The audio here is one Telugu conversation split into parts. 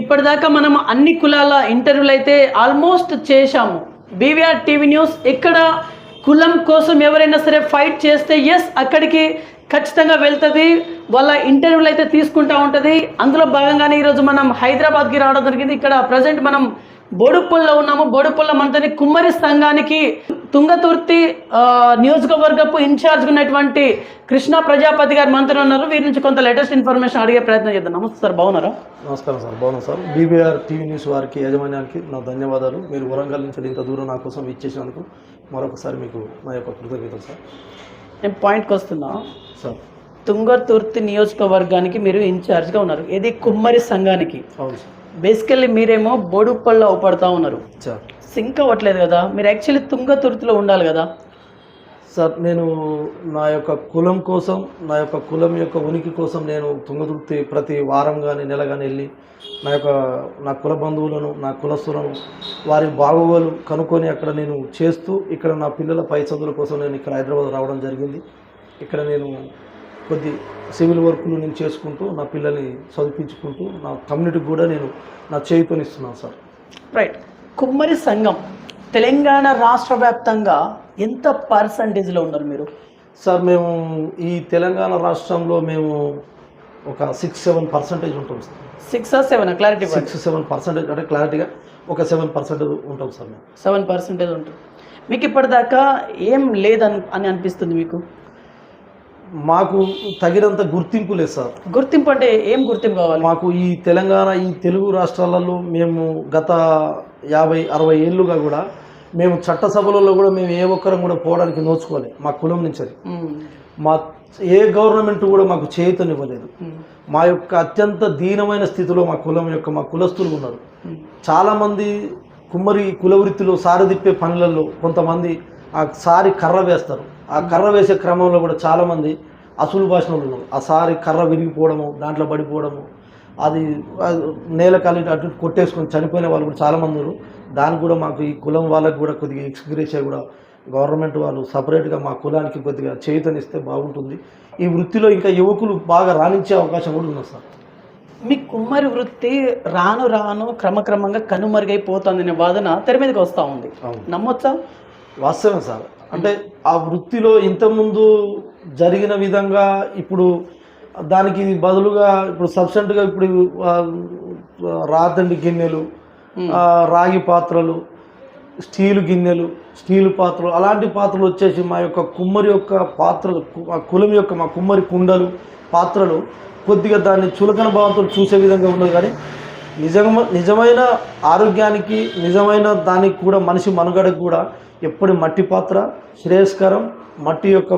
ఇప్పటిదాకా మనం అన్ని కులాల ఇంటర్వ్యూలు అయితే ఆల్మోస్ట్ చేశాము. బీవీఆర్ టీవీ న్యూస్ ఇక్కడ కులం కోసం ఎవరైనా సరే ఫైట్ చేస్తే ఎస్ అక్కడికి ఖచ్చితంగా వెళ్తుంది. వాళ్ళ ఇంటర్వ్యూలు అయితే తీసుకుంటూ ఉంటుంది. అందులో భాగంగానే ఈరోజు మనం హైదరాబాద్కి రావడం జరిగింది. ఇక్కడ ప్రజెంట్ మనం బోడుప్పల్లో ఉన్నాము. బోడుప్పల్లో మనతోని కుమ్మరి సంఘానికి తుంగతుర్తి నియోజకవర్గపు ఇన్ఛార్జ్ ఉన్నటువంటి కృష్ణ ప్రజాపతి గారు మనతో ఉన్నారు. వీరి నుంచి కొంత లేటెస్ట్ ఇన్ఫర్మేషన్ అడిగే ప్రయత్నం చేద్దాం. నమస్తే సార్ బాగున్నారా? నమస్కారం సార్ బాగున్నాం సార్. బీబీఆర్ టీవీ న్యూస్ వారికి యాజమాన్యానికి నా ధన్యవాదాలు. మీరు వరంగల్ నుంచి ఇంత దూరం నా కోసం ఇచ్చేసినందుకు మరొకసారి మీకు నా యొక్క కృతజ్ఞతలు సార్. నేను పాయింట్కి వస్తున్నా. సార్. తుంగతుర్తి నియోజకవర్గానికి మీరు ఇన్ఛార్జ్గా ఉన్నారు. ఇది కుమ్మరి సంఘానికి? అవును సార్. బేసికల్లీ మీరేమో బోడుప్పల్లో అవపడతా ఉన్నారు. సార్ సింక్ అవ్వట్లేదు కదా. మీరు యాక్చువల్లీ తుంగతుర్తిలో ఉండాలి కదా. సార్ నేను నా యొక్క కులం కోసం నా యొక్క కులం యొక్క ఉనికి కోసం నేను తుంగతుర్తి ప్రతి వారం కానీ నెల కానీ వెళ్ళి నా యొక్క నా కుల బంధువులను నా కులస్తులను వారి బాగోగులు కనుక్కొని అక్కడ నేను చేస్తూ ఇక్కడ నా పిల్లల పై చదువుల కోసం నేను ఇక్కడ హైదరాబాద్ రావడం జరిగింది. ఇక్కడ నేను కొద్ది సివిల్ వర్క్లు నేను చేసుకుంటూ నా పిల్లల్ని చదివించుకుంటూ నా కమ్యూనిటీకి కూడా నేను నా చేయుతనిస్తున్నాను సార్. రైట్ కుమ్మరి సంఘం తెలంగాణ రాష్ట్ర వ్యాప్తంగా ఎంత పర్సంటేజ్లో ఉన్నారు మీరు? సార్ మేము ఈ తెలంగాణ రాష్ట్రంలో మేము ఒక సిక్స్ సెవెన్ పర్సెంటేజ్ ఉంటాం sir. Six seven clarity six seven percentage అంటే క్లారిటీగా ఒక సెవెన్ పర్సెంటేజ్ ఉంటాం సార్ మేము. సెవెన్ పర్సెంటేజ్ ఉంటుంది. మీకు ఇప్పటిదాకా ఏం లేదని అని అనిపిస్తుంది మీకు? మాకు తగినంత గుర్తింపు లేదు సార్ గుర్తింపు అంటే ఏం గుర్తింపు కావాలి మాకు ఈ తెలంగాణ ఈ తెలుగు రాష్ట్రాలలో మేము గత యాభై అరవై ఏళ్ళుగా కూడా మేము చట్టసభలలో కూడా మేము ఏ ఒక్కరం కూడా పోవడానికి నోచుకోవాలి మా కులం నుంచి అది. మా ఏ గవర్నమెంట్ కూడా మాకు చేయుతనివ్వలేదు. మా యొక్క అత్యంత దీనమైన స్థితిలో మా కులం యొక్క మా కులస్తులు ఉన్నారు. చాలామంది కుమ్మరి కుల వృత్తిలో సారి తిప్పే పనులలో కొంతమంది ఆ సారి కర్ర వేస్తారు ఆ కర్ర వేసే క్రమంలో కూడా చాలామంది అసలు భాషలో ఉన్నారు. ఆ సారి కర్ర విరిగిపోవడము దాంట్లో పడిపోవడము అది నేల కాలి అటు కొట్టేసుకొని చనిపోయిన వాళ్ళు కూడా చాలామంది ఉన్నారు. దానికి కూడా మాకు ఈ కులం వాళ్ళకి కూడా కొద్దిగా ఎక్స్గ్రేషియా కూడా గవర్నమెంట్ వాళ్ళు సపరేట్గా మా కులానికి కొద్దిగా చేతనిస్తే బాగుంటుంది. ఈ వృత్తిలో ఇంకా యువకులు బాగా రాణించే అవకాశం కూడా ఉంది సార్. మీ కుమ్మరి వృత్తి రాను రాను క్రమక్రమంగా కనుమరుగైపోతుంది అనే వాదన తెర మీదకి వస్తూ ఉంది. నమ్మొచ్చా? వాస్తవం సార్. అంటే ఆ వృత్తిలో ఇంతకుముందు జరిగిన విధంగా ఇప్పుడు దానికి బదులుగా ఇప్పుడు సబ్సెంట్గా ఇప్పుడు రాతండి గిన్నెలు రాగి పాత్రలు స్టీలు గిన్నెలు స్టీలు పాత్రలు అలాంటి పాత్రలు వచ్చేసి మా యొక్క కుమ్మరి యొక్క పాత్రలు కులం యొక్క మా కుమ్మరి కుండలు పాత్రలు కొద్దిగా దాన్ని చులకన భావంతో చూసే విధంగా ఉన్నది. కానీ నిజమ నిజమైన ఆరోగ్యానికి నిజమైన దానికి కూడా మనిషి మనుగడకు కూడా ఎప్పుడు మట్టి పాత్ర శ్రేయస్కరం మట్టి యొక్క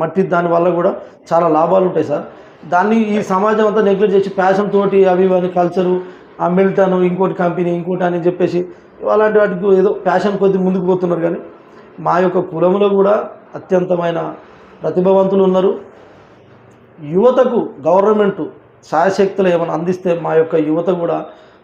మట్టి దాని వల్ల కూడా చాలా లాభాలు ఉంటాయి సార్. దాన్ని ఈ సమాజం అంతా నెగ్లెక్ట్ చేసి ప్యాషన్ తోటి అవి అని కల్చరు ఆ మిల్టన్ ఇంకోటి కంపెనీ ఇంకోటి అని చెప్పేసి అలాంటి వాటికి ఏదో ప్యాషన్ కొద్ది ముందుకు పోతున్నారు కానీ మా యొక్క కులంలో కూడా అత్యంతమైన ప్రతిభావంతులు ఉన్నారు. యువతకు గవర్నమెంట్ సాయశక్తులు ఏమైనా అందిస్తే మా యొక్క యువత కూడా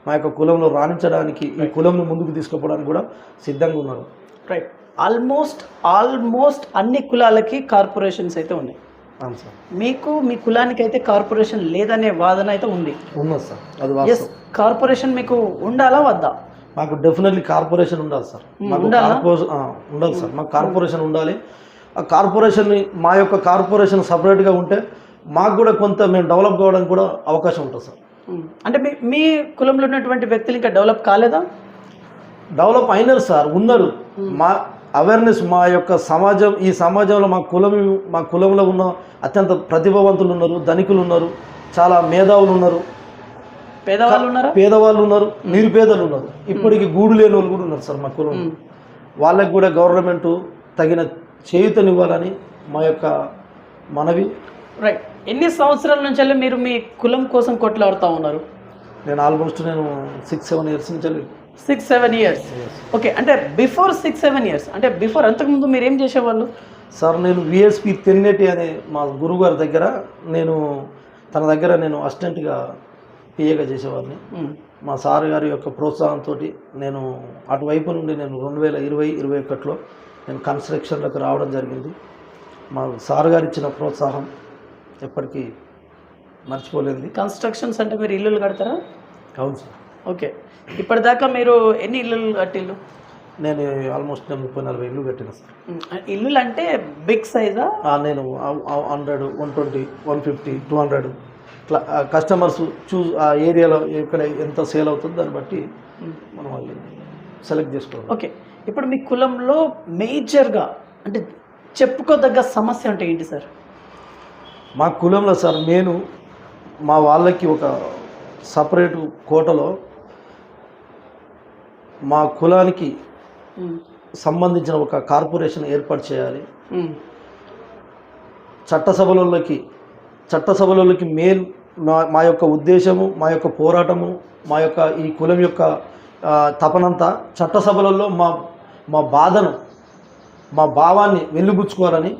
మా యొక్క కులంలో రాణించడానికి ఈ కులంను ముందుకు తీసుకుపోవడానికి కూడా సిద్ధంగా ఉన్నారు. రైట్ ఆల్మోస్ట్ ఆల్మోస్ట్ అన్ని కులాలకి కార్పొరేషన్స్ అయితే ఉన్నాయి. అవును సార్. మీకు మీ కులానికి అయితే కార్పొరేషన్ లేదనే వాదన అయితే ఉంది. ఉన్నది సార్. అది ఎస్ వాస్తవం కార్పొరేషన్ మీకు ఉండాలా వద్దా? మాకు డెఫినెట్లీ కార్పొరేషన్ ఉండాలి సార్. మాకు ఉండాలా? కార్పొరేషన్ ఆ, ఉండాలి సార్. మాకు కార్పొరేషన్ ఉండాలి. ఆ కార్పొరేషన్ని మా యొక్క కార్పొరేషన్ సపరేట్గా ఉంటే మాకు కూడా కొంత మేము డెవలప్ కావడానికి కూడా అవకాశం ఉంటుంది సార్. అంటే మీ మీ కులంలో ఉన్నటువంటి వ్యక్తులు ఇంకా డెవలప్ కాలేదా? డెవలప్ అయినారు సార్ ఉన్నారు. మా అవేర్నెస్ మా యొక్క సమాజం ఈ సమాజంలో మా కులం మా కులంలో ఉన్న అత్యంత ప్రతిభావంతులు ఉన్నారు ధనికులు ఉన్నారు చాలా మేధావులు ఉన్నారు. పేదవాళ్ళు ఉన్నారా? పేదవాళ్ళు ఉన్నారు నిరుపేదలు ఉన్నారు. ఇప్పటికి గూడు లేని వాళ్ళు కూడా ఉన్నారు సార్ మా కులం. వాళ్ళకి కూడా గవర్నమెంట్ తగిన చేయుతనివ్వాలని మా యొక్క మనవి. రైట్ ఎన్ని సంవత్సరాల నుంచి మీరు మీ కులం కోసం కొట్లాడుతూ ఉన్నారు? నేను ఆల్మోస్ట్ నేను సిక్స్ సెవెన్ ఇయర్స్ నుంచి వెళ్ళి- సిక్స్ సెవెన్ ఇయర్స్ ఓకే అంటే బిఫోర్ సిక్స్ సెవెన్ ఇయర్స్ అంటే బిఫోర్ అంతకుముందు మీరు ఏం చేసేవాళ్ళు? సార్ నేను విఎస్పి తెన్నేటి అనే మా గురుగారి దగ్గర నేను తన దగ్గర నేను అసిస్టెంట్గా పిఏగా చేసేవాడిని. మా సార్ గారి యొక్క ప్రోత్సాహంతో నేను అటువైపు నుండి నేను రెండు వేల ఇరవై ఇరవై ఒకటిలో నేను కన్స్ట్రక్షన్లకు రావడం జరిగింది. మా సార్ గారు ఇచ్చిన ప్రోత్సాహం ఎప్పటికీ మర్చిపోలేదు కన్స్ట్రక్షన్స్ అంటే మీరు ఇల్లులు కడతారా? అవును సార్. ఓకే. ఇప్పటిదాకా మీరు ఎన్ని ఇల్లు కట్టిల్లు? నేను ఆల్మోస్ట్ నేను ముప్పై నలభై ఇల్లు కట్టిన సార్. ఇల్లులు అంటే బిగ్ సైజా? నేను hundred one twenty one fifty two hundred ఇట్లా కస్టమర్స్ చూస్ ఆ ఏరియాలో ఎక్కడ ఎంత సేల్ అవుతుందో దాన్ని బట్టి మనం వాళ్ళు సెలెక్ట్ చేసుకోవాలి. ఓకే. ఇప్పుడు మీ కులంలో మేజర్గా అంటే చెప్పుకోదగ్గ సమస్య అంటే ఏంటి సార్? మా కులంలో సార్ నేను మా వాళ్ళకి ఒక సపరేటు కోటలో మా కులానికి సంబంధించిన ఒక కార్పొరేషన్ ఏర్పాటు చేయాలి. చట్టసభలలోకి చట్టసభలలోకి మెయిన్ మా మా యొక్క ఉద్దేశము మా యొక్క పోరాటము మా యొక్క ఈ కులం యొక్క తపనంతా చట్టసభలలో మా మా బాధను మా భావాన్ని వెల్లుబుచ్చుకోవాలని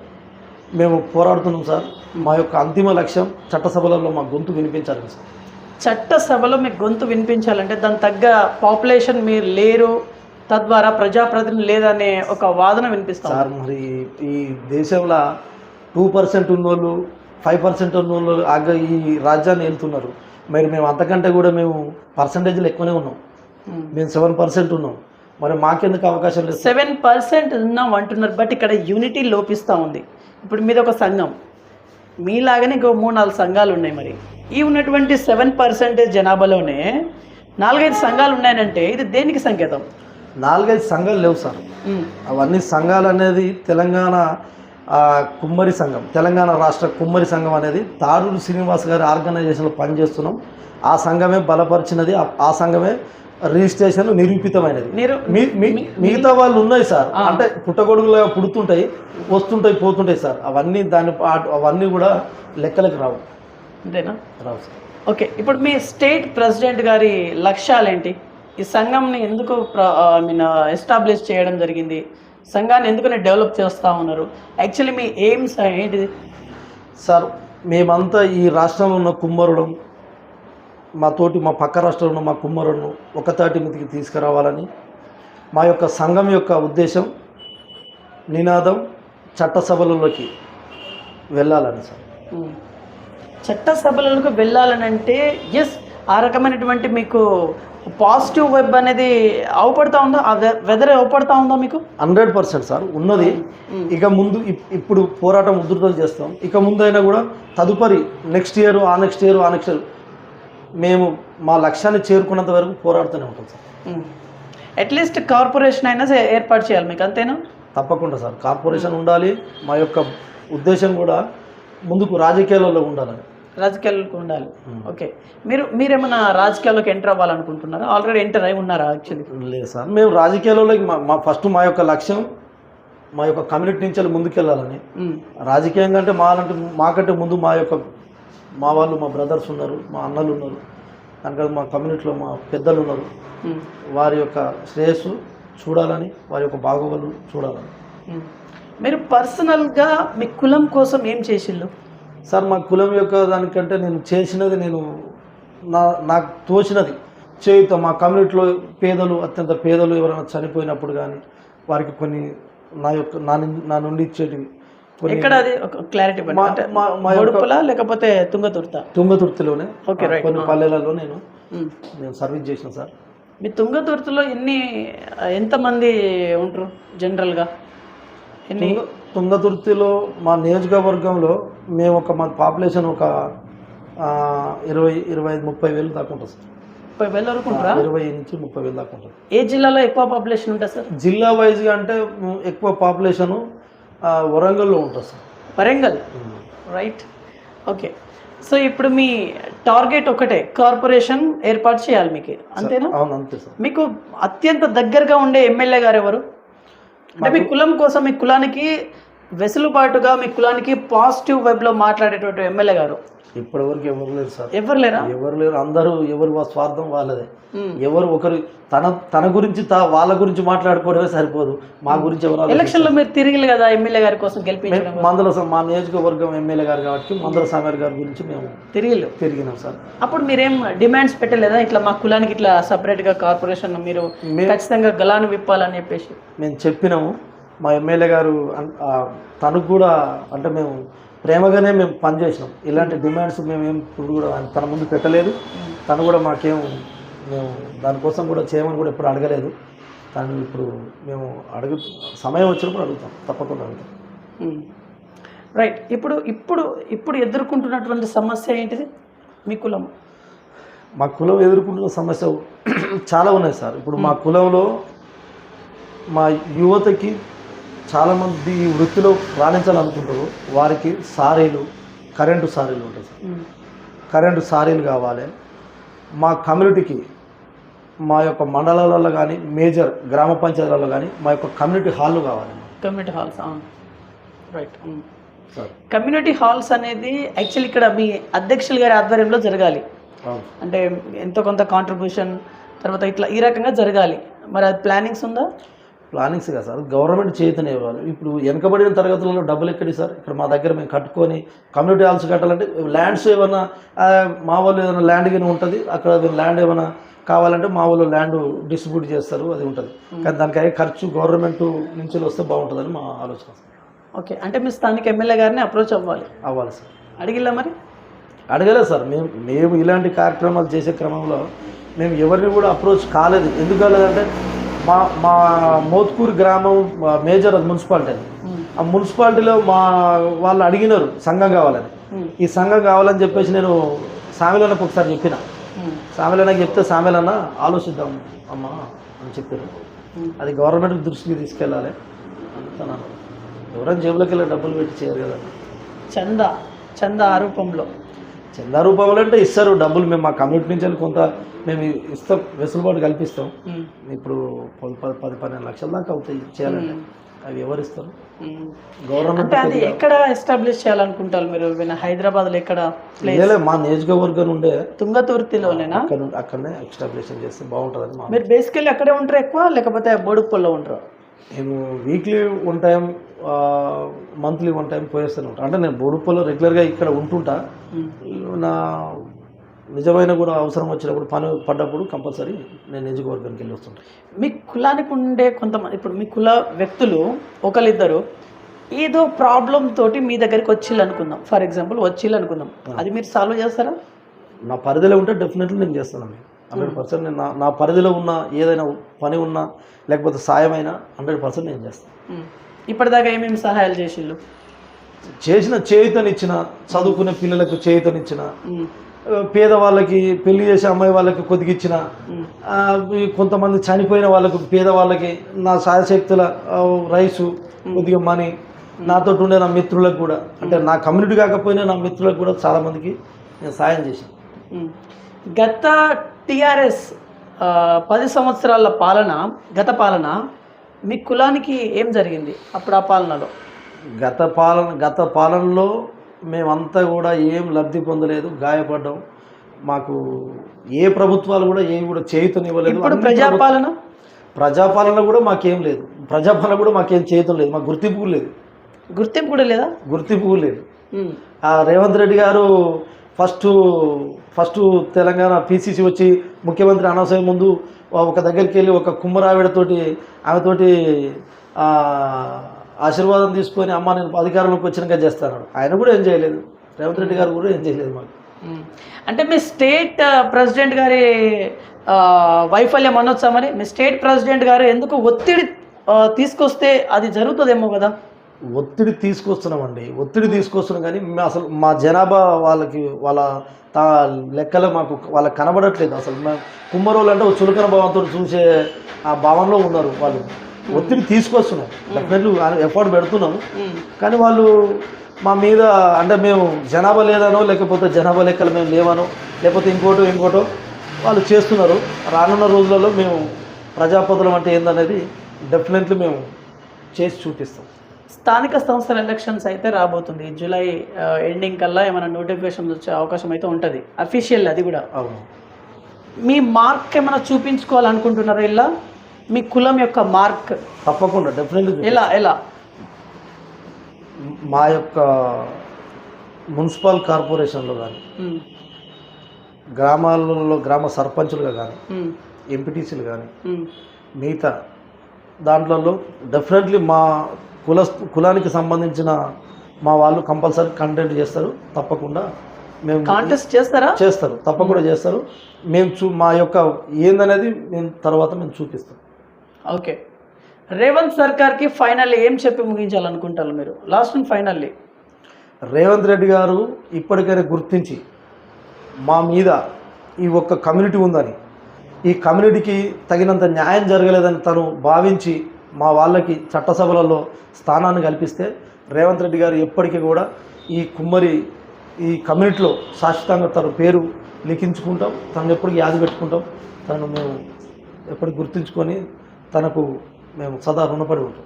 మేము పోరాడుతున్నాం సార్. మా యొక్క అంతిమ లక్ష్యం చట్టసభలలో మా గొంతు వినిపించాలి సార్. చట్టసభలో మీకు గొంతు వినిపించాలంటే దాని తగ్గ పాపులేషన్ మీరు లేరు తద్వారా ప్రజాప్రతినిధి లేదనే ఒక వాదన వినిపిస్తారు సార్ మరి ఈ దేశంలో టూ పర్సెంట్ ఉన్నోళ్ళు ఫైవ్ పర్సెంట్ ఉన్నోళ్ళు ఆగ ఈ రాజ్యాన్ని వెళ్తున్నారు మరి మేము అంతకంటే కూడా మేము పర్సంటేజ్లు ఎక్కువనే ఉన్నాం. మేము సెవెన్ పర్సెంట్ ఉన్నాం. మరి మాకెందుకు అవకాశం లేదు? సెవెన్ పర్సెంట్ ఉన్నాం అంటున్నారు బట్ ఇక్కడ యూనిటీ లోపిస్తూ ఉంది. ఇప్పుడు మీద ఒక సంఘం. మీలాగానే ఇంకో మూడు నాలుగు సంఘాలు ఉన్నాయి మరి. ఈ ఉన్నటువంటి సెవెన్ పర్సెంటేజ్ జనాభాలోనే నాలుగైదు సంఘాలు ఉన్నాయనంటే ఇది దేనికి సంకేతం? నాలుగైదు సంఘాలు లేవు సార్. అవన్నీ సంఘాలు అనేది తెలంగాణ కుమ్మరి సంఘం తెలంగాణ రాష్ట్ర కుమ్మరి సంఘం అనేది తాడూరు శ్రీనివాస్ గారి ఆర్గనైజేషన్లో పనిచేస్తున్నాం. ఆ సంఘమే బలపరిచినది ఆ సంఘమే రిజిస్ట్రేషన్ నిరూపితమైనది మిగతా వాళ్ళు ఉన్నాయి సార్. అంటే పుట్టగొడుగులుగా పుడుతుంటాయి వస్తుంటాయి పోతుంటాయి సార్. అవన్నీ దాని అవన్నీ కూడా లెక్కలకు రావు. అంతేనా? రావు సార్. ఓకే ఇప్పుడు మీ స్టేట్ ప్రెసిడెంట్ గారి లక్ష్యాలేంటి? ఈ సంఘంని ఎందుకు ఐ మీన్ ఎస్టాబ్లిష్ చేయడం జరిగింది? సంఘాన్ని ఎందుకని డెవలప్ చేస్తూ ఉన్నారు? యాక్చువల్లీ మీ ఎయిమ్స్ ఏంటిది? సార్ మేమంతా ఈ రాష్ట్రంలో ఉన్న కుమ్మరుడం మా తోటి మా పక్క రాష్ట్రంలో మా కుమ్మరులను ఒక తాటి మీదకి తీసుకురావాలని మా యొక్క సంఘం యొక్క ఉద్దేశం నినాదం చట్టసభలలోకి వెళ్ళాలని సార్. చట్టసభలకు వెళ్ళాలని అంటే ఎస్ ఆ రకమైనటువంటి మీకు పాజిటివ్ వెబ్ అనేది అవపడతా ఉందా? ఆ వెదర్ అవపడతా ఉందా మీకు? Hundred percent sir. ఉన్నది. ఇక ముందు ఇప్- ఇప్పుడు పోరాటం ఉధృతం చేస్తాం. ఇక ముందైనా కూడా తదుపరి నెక్స్ట్ ఇయర్ ఆ నెక్స్ట్ ఇయర్ ఆ నెక్స్ట్ ఇయర్ మేము మా లక్ష్యాన్ని చేరుకున్నంత వరకు పోరాడుతూనే ఉంటాం సార్. అట్లీస్ట్ కార్పొరేషన్ అయినా ఏర్పాటు చేయాలి మీకు అంతేనా? తప్పకుండా సార్. కార్పొరేషన్ ఉండాలి. మా యొక్క ఉద్దేశం కూడా ముందుకు రాజకీయాలలో ఉండాలని. రాజకీయాలకు ఉండాలి. ఓకే మీరు మీరేమైనా రాజకీయాల్లోకి ఎంటర్ అవ్వాలనుకుంటున్నారా? ఆల్రెడీ ఎంటర్ అయి ఉన్నారా యాక్చువల్లీ లేదు సార్. మేము రాజకీయాలలోకి మా ఫస్ట్ మా యొక్క లక్ష్యం మా యొక్క కమ్యూనిటీ నుంచి ముందుకెళ్ళాలని. రాజకీయంగా అంటే మాలంటే మాకంటే ముందు మా యొక్క మా వాళ్ళు మా బ్రదర్స్ ఉన్నారు మా అన్నలు ఉన్నారు కనుక మా కమ్యూనిటీలో మా పెద్దలు ఉన్నారు. వారి యొక్క శ్రేయస్సు చూడాలని వారి యొక్క బాగోగులు చూడాలని. మీరు పర్సనల్గా మీ కులం కోసం ఏం చేసిళ్ళు? సార్ మా కులం యొక్క దానికంటే నేను చేసినది నేను నా నాకు తోచినది. చేయుత మా కమ్యూనిటీలో పేదలు అత్యంత పేదలు ఎవరైనా చనిపోయినప్పుడు కానీ వారికి కొన్ని నా యొక్క నా నుండి ఇచ్చేటివి. ఎక్కడ అది? ఒక క్లారిటీ మా- మా- మా యొక్క- బొడుపుల లేకపోతే తుంగతుర్త? తుంగతుర్తిలోనే. Okay, right. కొన్ని పల్లెలలో నేను. నేను సర్వీస్ చేసిన సార్. మీ తుంగతుర్తిలో ఎన్ని ఎంతమంది ఉంటారు జనరల్గా? ఎన్ని? తుంగ తుంగతుర్తిలో మా నియోజకవర్గంలో మేము ఒక మా పాపులేషన్ ఒక ఇరవై ఇరవై ఐదు ముప్పై వేలు దాకా ఉంటుంది సార్. ముప్పై వేల వరకు ఉంటారా? ఇరవై నుంచి ముప్పై వేలు దాకా ఉంటుంది ఏ జిల్లాలో ఎక్కువ పాపులేషన్ ఉంటుంది సార్? జిల్లా వైజ్గా అంటే ఎక్కువ పాపులేషను వరంగల్లో ఉంటుంది sir. Warangal? Right okay so ఇప్పుడు మీ టార్గెట్ ఒకటే కార్పొరేషన్ ఏర్పాటు చేయాలి మీకు. అంతేనా? అవును అంతే సార్. మీకు అత్యంత దగ్గరగా ఉండే ఎమ్మెల్యే గారు ఎవరు? అంటే మీ కులం కోసం మీ కులానికి వెసులుబాటుగా మీ కులానికి పాజిటివ్ వెబ్లో మాట్లాడేటువంటి ఎమ్మెల్యే గారు. ఇప్పటివరకు ఎవరు లేరు సార్. ఎవరు లేరా? ఎవరు లేరు. అందరూ ఎవరు వా- స్వార్థం వాళ్ళదే. ఎవరు ఒకరు తన తన గురించి తా- వాళ్ళ గురించి మాట్లాడుకోవడమే సరిపోదు. మా గురించి ఎవరు? ఎలక్షన్లో మీరు తిరిగి కదా ఎమ్మెల్యే గారి కోసం గెలిపించడం మేము మందల మా నియోజకవర్గం ఎమ్మెల్యే గారు కాబట్టి మందల సామర్ గారి గురించి మేము తిరిగిళ్ళు తిరిగినాం సార్. అప్పుడు మీరేం డిమాండ్స్ పెట్టలేదా? ఇట్లా మా కులానికి ఇట్లా సపరేట్గా కార్పొరేషన్ మీరు ఖచ్చితంగా గలాను విప్పాలని చెప్పేసి. మేము చెప్పినాము. మా ఎమ్మెల్యే గారు తనకు కూడా అంటే మేము ప్రేమగానే మేము పనిచేసినాం. ఇలాంటి డిమాండ్స్ మేము ఏం ఇప్పుడు కూడా తన ముందు పెట్టలేదు. తను కూడా మాకేం మేము దానికోసం కూడా చేయమని కూడా ఎప్పుడు అడగలేదు. కానీ ఇప్పుడు మేము అడుగు సమయం వచ్చినప్పుడు అడుగుతాం. తప్పకుండా అడుగుతాం. రైట్ ఇప్పుడు ఇప్పుడు ఇప్పుడు ఎదుర్కొంటున్నటువంటి సమస్య ఏంటిది? మీ కులం. మా కులం ఎదుర్కొంటున్న సమస్య చాలా ఉన్నాయి సార్. ఇప్పుడు మా కులంలో మా యువతకి చాలామంది ఈ వృత్తిలో రాణించాలనుకుంటారు. వారికి సారీలు కరెంటు సారీలు ఉంటాయి సార్. కరెంటు సారీలు కావాలి. మా కమ్యూనిటీకి మా యొక్క మండలాలలో కానీ మేజర్ గ్రామ పంచాయతీలలో కానీ మా యొక్క కమ్యూనిటీ హాళ్ళు కావాలి. Community halls right sir. Community halls అనేది యాక్చువల్లీ ఇక్కడ మీ అధ్యక్షులు గారి ఆధ్వర్యంలో జరగాలి. అంటే ఎంతో కొంత కాంట్రిబ్యూషన్ తర్వాత ఇట్లా ఈ రకంగా జరగాలి. మరి అది ప్లానింగ్స్ ఉందా? ప్లానింగ్స్ కదా సార్? గవర్నమెంట్ చేతనే ఇవ్వాలి. ఇప్పుడు వెనకబడిన తరగతులలో డబ్బులు ఎక్కడి సార్? ఇక్కడ మా దగ్గర మేము కట్టుకొని కమ్యూనిటీ హాల్స్ కట్టాలంటే ల్యాండ్స్ ఏమైనా మా వాళ్ళు ఏదైనా ల్యాండ్ కానీ ఉంటుంది అక్కడ ల్యాండ్ ఏమైనా కావాలంటే మా వాళ్ళు ల్యాండ్ డిస్ట్రిబ్యూట్ చేస్తారు అది ఉంటుంది. కానీ దానికి అయ్యే ఖర్చు గవర్నమెంట్ నుంచి వస్తే బాగుంటుందని మా ఆలోచన సార్. ఓకే. అంటే మీ స్థానిక ఎమ్మెల్యే గారిని అప్రోచ్ అవ్వాలి. అవ్వాలి సార్. అడిగిల్లా మరి? అడగలేదు సార్. మేము మేము ఇలాంటి కార్యక్రమాలు చేసే క్రమంలో మేము ఎవరిని కూడా అప్రోచ్ కాలేదు. ఎందుకు కాలేదంటే మా మా మోత్కూరు గ్రామం మేజర్ అది మున్సిపాలిటీ అది. ఆ మున్సిపాలిటీలో మా వాళ్ళు అడిగినారు సంఘం కావాలని. ఈ సంఘం కావాలని చెప్పేసి నేను సామిలన్నకు ఒకసారి చెప్పిన. సామిలన్నకి చెప్తే సామిలన్న ఆలోచిద్దాం అమ్మా అని చెప్పారు. అది గవర్నమెంట్ దృష్టికి తీసుకెళ్ళాలి. అంటున్నాను ఎవరైనా జేబులోకి వెళ్ళి డబ్బులు పెట్టి చేయరు కదా. చందా చందా ఆరూపంలో చందా రూపంలో అంటే ఇస్తారు డబ్బులు మేము మా కమ్యూనిటీ నుంచి కొంత మేము ఇస్తాం వెసులుబాటు కల్పిస్తాం. మ్మ్. ఇప్పుడు పది పది పది పన్నెండు లక్షల దాకా అవుతాయి చేయాలంటే. అవి ఎవరు ఇస్తారు? మ్మ్. గవర్నమెంట్ అది ఎక్కడ ఎస్టాబ్లిష్ చేయాలనుకుంటారు మీరు? ఏమైనా హైదరాబాద్లో ఎక్కడ మా నియోజకవర్గం నుండే తుంగతుర్తిలోనేనా? అక్కడనే ఎస్టాబ్లిషన్ చేస్తే బాగుంటుందని మా మీరు బేసికల్లీ అక్కడే ఉంటారు ఎక్కువ లేకపోతే బోడుప్పల్లో ఉంటారు నేను weekly one time monthly one time పోయేస్తూనే ఉంటాను అంటే నేను బోడుప్పలో రెగ్యులర్గా ఇక్కడ ఉంటుంటా. నా నిజమైన కూడా అవసరం వచ్చినప్పుడు పని పడ్డప్పుడు కంపల్సరీ నేను నియోజకవర్గానికి వెళ్ళి వస్తుంటాను మీ కులానికి ఉండే కొంతమంది ఇప్పుడు మీ కుల వ్యక్తులు ఒకరిద్దరు ఏదో ప్రాబ్లం తోటి మీ దగ్గరికి వచ్చిల్లు అనుకుందాం ఫర్ ఎగ్జాంపుల్ వచ్చిల్లు అనుకుందాం అది మీరు సాల్వ్ చేస్తారా? నా పరిధిలో ఉంటే డెఫినెట్లీ నేను చేస్తాను. హండ్రెడ్ పర్సెంట్ నేను నా పరిధిలో ఉన్న ఏదైనా పని ఉన్నా లేకపోతే సాయమైనా హండ్రెడ్ పర్సెంట్ నేను చేస్తాను. ఇప్పటిదాకా ఏమేమి సహాయాలు చేసిళ్ళు? చేసిన చేయుతనిచ్చిన చదువుకునే పిల్లలకు చేయుతనిచ్చిన పేదవాళ్ళకి పెళ్ళి చేసే అమ్మాయి వాళ్ళకి కొద్దిగా ఇచ్చిన మ్మ్. ఆ, ఈ కొంతమంది చనిపోయిన వాళ్ళకు పేదవాళ్ళకి నా సాయశక్తుల రైసు కొద్దిగా మనీ నాతో ఉండే నా మిత్రులకు కూడా అంటే నా కమ్యూనిటీ కాకపోయినా నా మిత్రులకు కూడా చాలామందికి నేను సాయం చేశాను. గత టిఆర్ఎస్ పది సంవత్సరాల పాలన గత పాలన మీ కులానికి ఏం జరిగింది అప్పుడు ఆ పాలనలో? గత పాలన గత పాలనలో మేమంతా కూడా ఏం లబ్ధి పొందలేదు గాయపడ్డాం. మాకు ఏ ప్రభుత్వాలు కూడా ఏవి కూడా చేయుతనివ్వలేదు. ఇప్పుడు అన్ని ప్రజాపాలన? ప్రజాపాలన కూడా మాకేం లేదు. ప్రజాపాలన కూడా మాకేం చేయటం లేదు. మాకు గుర్తింపు కూడా లేదు. గుర్తింపు కూడా లేదా? గుర్తింపు కూడా లేదు. ఆ రేవంత్ రెడ్డి గారు ఫస్ట్ ఫస్ట్ తెలంగాణ పిసిసి వచ్చి ముఖ్యమంత్రి అనవసరం ముందు ఒక దగ్గరికి వెళ్ళి ఒక కుమ్మరావిడతోటి ఆమెతోటి ఆశీర్వాదం తీసుకొని అమ్మ నేను అధికారంలోకి వచ్చినాక చేస్తాను ఆయన కూడా ఏం చేయలేదు. రేవంత్ రెడ్డి గారు కూడా ఏం చేయలేదు మాకు. అంటే మీ స్టేట్ ప్రెసిడెంట్ గారి వైఫల్యం అనొచ్చా మరి మీ స్టేట్ ప్రెసిడెంట్ గారు ఎందుకు ఒత్తిడి తీసుకొస్తే అది జరుగుతుందేమో కదా? ఒత్తిడి తీసుకొస్తున్నామండి. ఒత్తిడి తీసుకొస్తున్నాం కానీ మే- అసలు మా జనాభా వాళ్ళకి వాళ్ళ తా లెక్కలు మాకు వాళ్ళకి కనబడట్లేదు. అసలు మేము కుమ్మరోళ్ళు అంటే ఒక చులకన భావంతో చూసే ఆ భావంలో ఉన్నారు వాళ్ళు. ఒత్తిడి తీసుకొస్తున్నాం. డెఫినెట్లీ ఎఫర్ట్ పెడుతున్నాం మ్మ్. కానీ వాళ్ళు మా మీద అంటే మేము జనాభా లేదనో లేకపోతే జనాభా లెక్కలు మేము లేవనో లేకపోతే ఇంకోటో ఇంకోటో వాళ్ళు చేస్తున్నారు. రానున్న రోజులలో మేము ప్రజాపతులం అంటే ఏందనేది డెఫినెట్లీ మేము చేసి చూపిస్తాం. స్థానిక సంస్థల ఎలక్షన్స్ అయితే రాబోతుంది. జూలై ఎండింగ్ కల్లా ఏమైనా నోటిఫికేషన్ వచ్చే అవకాశం అయితే ఉంటుంది. అఫీషియల్ అది కూడా. అవును. మీ మార్క్ ఏమైనా చూపించుకోవాలనుకుంటున్నారా ఇలా? మీ కులం యొక్క మార్క్ తప్పకుండా డెఫినెట్లీ ఎలా ఎలా? మా యొక్క మున్సిపల్ కార్పొరేషన్లో కానీ. గ్రామాలలో గ్రామ సర్పంచులుగా కానీ. ఎంపీటీసీలు కానీ. మిగతా దాంట్లలో డెఫినెట్లీ మా కుల కులానికి సంబంధించిన మా వాళ్ళు కంపల్సరీ కంటెంట్ చేస్తారు తప్పకుండా. మేము కాంటెస్ట్ చేస్తారా? చేస్తారు తప్పకుండా చేస్తారు. మేము చూ మా యొక్క ఏందనేది మేము తర్వాత మేము చూపిస్తాం. ఓకే. రేవంత్ సర్కార్కి ఫైనల్ ఏం చెప్పి ముగించాలనుకుంటారు మీరు? Last and finally Revanth Reddy గారు ఇప్పటికైనా గుర్తించి మా మీద ఈ ఒక్క కమ్యూనిటీ ఉందని ఈ కమ్యూనిటీకి తగినంత న్యాయం జరగలేదని తను భావించి మా వాళ్ళకి చట్టసభలలో స్థానాన్ని కల్పిస్తే రేవంత్ రెడ్డి గారు ఎప్పటికీ కూడా ఈ కుమ్మరి ఈ కమ్యూనిటీలో శాశ్వతంగా తన పేరు లిఖించుకుంటాం తను ఎప్పటికీ యాది పెట్టుకుంటాం. తను మేము ఎప్పటికి గుర్తుంచుకొని తనకు మేము సదా రుణపడి ఉంటాం.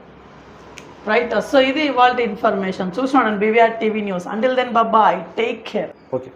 రైట్ సో ఇది వాళ్ళ ఇన్ఫర్మేషన్ చూసినాను BVR TV news until then బాబాయ్ టేక్ కేర్ ఓకే